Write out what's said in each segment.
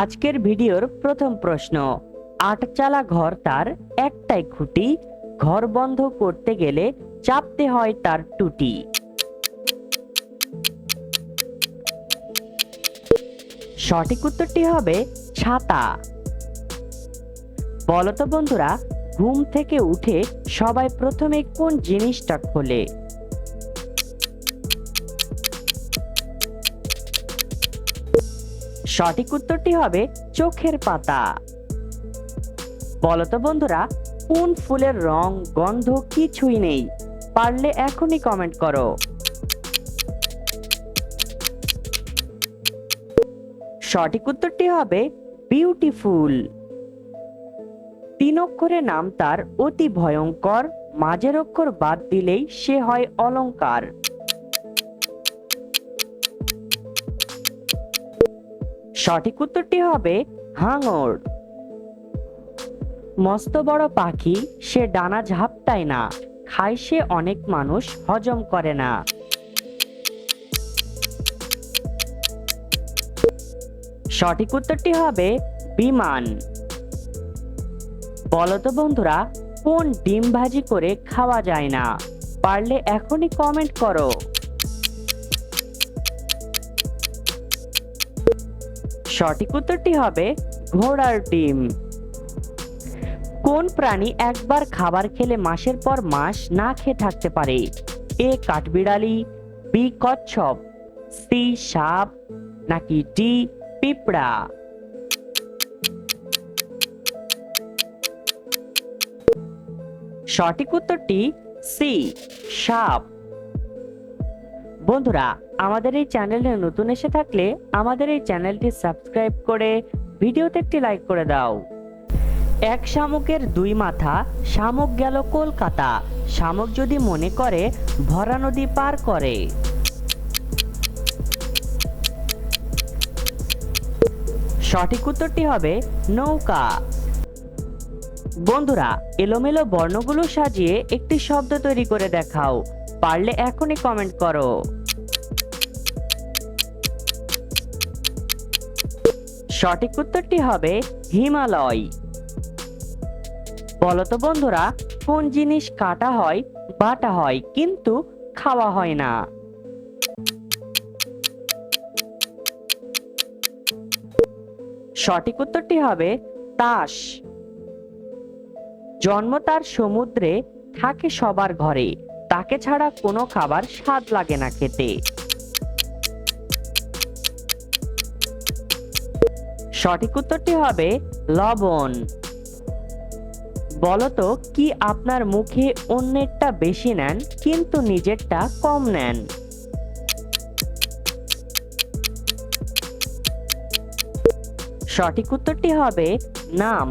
আজকের ভিডিওর প্রথম প্রশ্ন, আটচালা ঘর তার একটাই খুঁটি, ঘর বন্ধ করতে গেলে চাপতে হয় তার টুটি। সঠিক উত্তরটি হবে ছাতা। বলতো বন্ধুরা, ঘুম থেকে উঠে সবাই প্রথমে কোন জিনিসটা খোলে? সঠিক উত্তরটি হবে চোখের পাতা। বলতো বন্ধুরা, কোন ফুলের রং, গন্ধ কিছুই নেই। পারলে এখনই কমেন্ট করো। সঠিক উত্তরটি হবে বিউটিফুল তিন অক্ষরে নাম তার অতি ভয়ঙ্কর, মাঝের অক্ষর বাদ দিলেই সে হয় অলংকার। সঠিক উত্তরটি হবে হাঙর। মস্ত বড় পাখি, সে ডানা ঝাপটায় না, খায় সে অনেক মানুষ, হজম করে না। সঠিক উত্তরটি হবে বিমান। বলতো বন্ধুরা, কোন ডিম ভাজি করে খাওয়া যায় না? পারলে এখনই কমেন্ট করো। সঠিক উত্তরটি হবে ঘোড়ার ডিম। কোন প্রাণী একবার খাবার খেলে মাসের পর মাস না খেয়ে থাকতে পারে? এ, কাঠবিড়ালি, বি, কচ্ছপ, সি, সাপ, নাকি ডি, পিঁপড়া? সঠিক উত্তরটি সি, সাপ। বন্ধুরা আমাদের এই চ্যানেলে নতুন এসে থাকলে আমাদের এই চ্যানেলটি সাবস্ক্রাইব করে ভিডিওতে একটি লাইক করে দাও। এক শামুকের দুই মাথা, শামুক গেল কলকাতা। শামুক যদি মনে করে, ভরা নদী পার করে। সঠিক উত্তরটি হবে নৌকা। বন্ধুরা, এলোমেলো বর্ণগুলো সাজিয়ে একটি শব্দ তৈরি করে দেখাও। পারলে এখনই কমেন্ট করো। সঠিক উত্তরটি হবে হিমালয়। বলতো বন্ধুরা, কোন জিনিস কাটা হয়, বাটা হয়, কিন্তু খাওয়া হয় না? সঠিক উত্তরটি হবে তাস। জন্ম তার সমুদ্রে থাকে সবার ঘরে, তাকে ছাড়া কোনো খাবার স্বাদ লাগে না খেতে। সঠিক উত্তরটি হবে লবণ। বলতো কি আপনার মুখে অন্যেরটা বেশি নেন, কিন্তু নিজেরটা কম নেন। সঠিক উত্তরটি হবে নাম।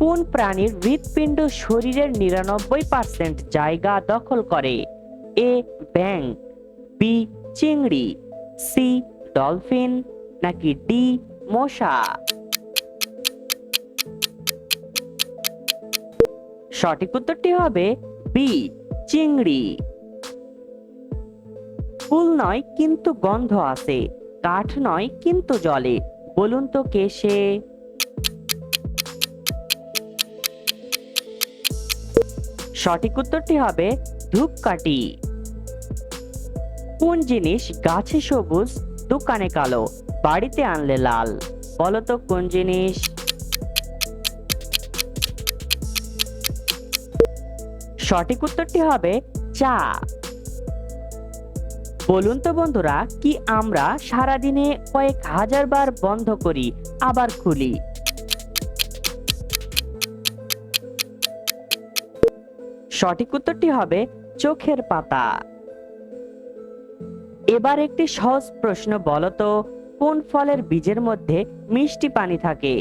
কোন প্রাণীর হৃৎপিণ্ড শরীরের নিরানব্বই পার্সেন্ট জায়গা দখল করে? এ ব্যাং বি চিংড়ি, সি ডলফিন নাকি ডি মশা? সঠিক উত্তরটি হবে বি, চিংড়ি। ফুল নয় কিন্তু গন্ধ আছে, কাঠ নয় কিন্তু জলে, বলুন তো কে সে? সঠিক উত্তরটি হবে ধূপকাঠি। কোন জিনিস গাছে সবুজ, দোকানে কালো বাড়িতে আনলে লাল, বলতো কোন জিনিস? সঠিক উত্তরটি হবে চা। বলুন তো বন্ধুরা, কি আমরা সারাদিনে কয়েক হাজার বার বন্ধ করি, আবার খুলি? সঠিক উত্তরটি হবে চোখের পাতা। এবার একটি সহজ প্রশ্ন বলতো কোন ফলের বীজের মধ্যে মিষ্টি পানি থাকে?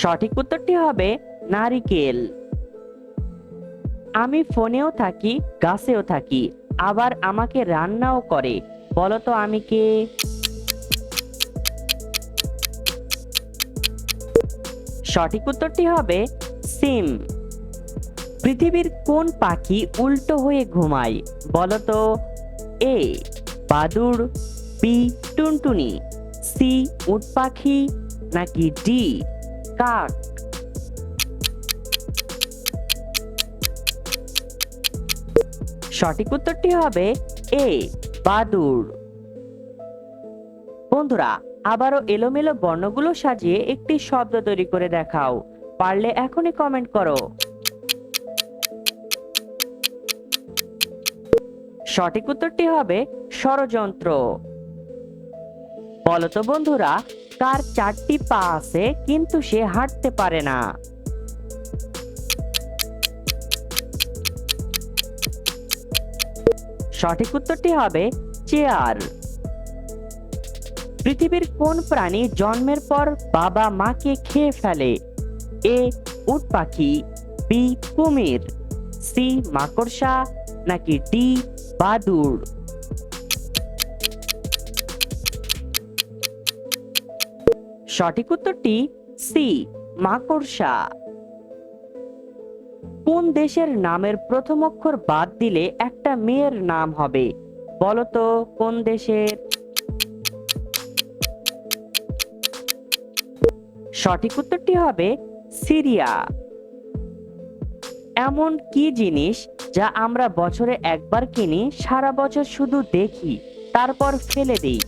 সঠিক উত্তরটি হবে নারিকেল। আমি ফোনেও থাকি, গাছেও থাকি, আবার আমাকে রান্নাও করে। বলতো আমি কে? সঠিক উত্তরটি হবে সিম। পৃথিবীর কোন পাখি উল্টো হয়ে ঘুমায়? বলতো এ বাদুর বি, টুনটুনি, সি, উট পাখি, নাকি ডি, কাক? সঠিক উত্তরটি হবে এ বাদুর বন্ধুরা, আবারও এলোমেলো বর্ণগুলো সাজিয়ে একটি শব্দ তৈরি করে দেখাও। পারলে এখনই কমেন্ট করো। সঠিক উত্তরটি হবে ষড়যন্ত্র। বলতো বন্ধুরা কার চারটি পা আছে, কিন্তু সে হাঁটতে পারে না। সঠিক উত্তরটি হবে চেয়ার। পৃথিবীর কোন প্রাণী জন্মের পর বাবা মাকে খেয়ে ফেলে? এ, উট পাখি, বি, কুমির, সি, মাকড়সা, নাকি ডি বাদুড় সঠিক উত্তরটি সি মাকড়সা। কোন দেশের নামের প্রথম অক্ষর বাদ দিলে একটা মেয়ের নাম হবে? বলতো, কোন দেশের? সঠিক উত্তরটি হবে সিরিয়া। এমন কি জিনিস যা আমরা বছরে একবার কিনি, সারা বছর শুধু দেখি, তারপর ফেলে দিই?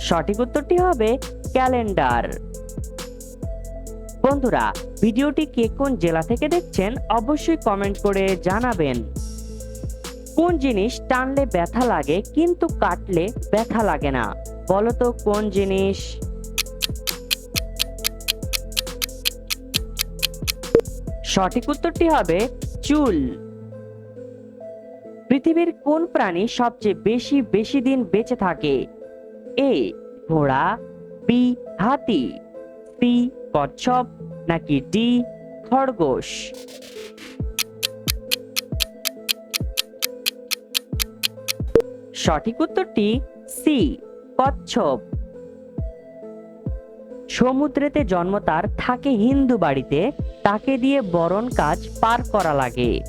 সঠিক উত্তরটি হবে ক্যালেন্ডার। বন্ধুরা, ভিডিওটি কে কোন জেলা থেকে দেখছেন অবশ্যই কমেন্ট করে জানাবেন। কোন জিনিস টানলে ব্যথা লাগে, কিন্তু কাটলে ব্যথা লাগে না? বলতো কোন জিনিস? সঠিক উত্তরটি হবে চুল। পৃথিবীর কোন প্রাণী সবচেয়ে বেশি বেশি দিন বেঁচে থাকে? এ, ঘোড়া, বি, হাতি, সি, কচ্ছপ, নাকি ডি, খরগোশ? সঠিক উত্তরটি সি, কচ্ছপ। সমুদ্রেতে জন্ম তার থাকে হিন্দু বাড়িতে, তাকে দিয়ে বরণ কাজ পার করা লাগে।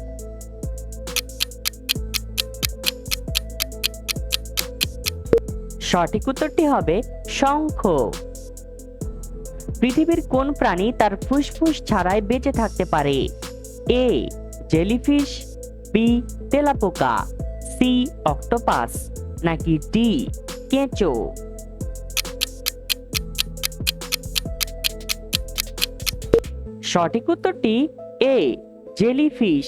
সঠিক উত্তরটি হবে শঙ্খ। পৃথিবীর কোন প্রাণী তার ফুসফুস ছাড়াই বেঁচে থাকতে পারে? এ, জেলিফিশ, বি, তেলাপোকা, সি, অক্টোপাস, নাকি ডি, কেঁচো? সঠিক উত্তরটি এ জেলিফিশ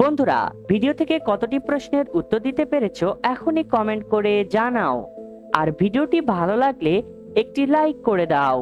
বন্ধুরা ভিডিও থেকে কতটি প্রশ্নের উত্তর দিতে পেরেছ এখনই কমেন্ট করে জানাও। আর ভিডিওটি ভালো লাগলে একটি লাইক করে দাও।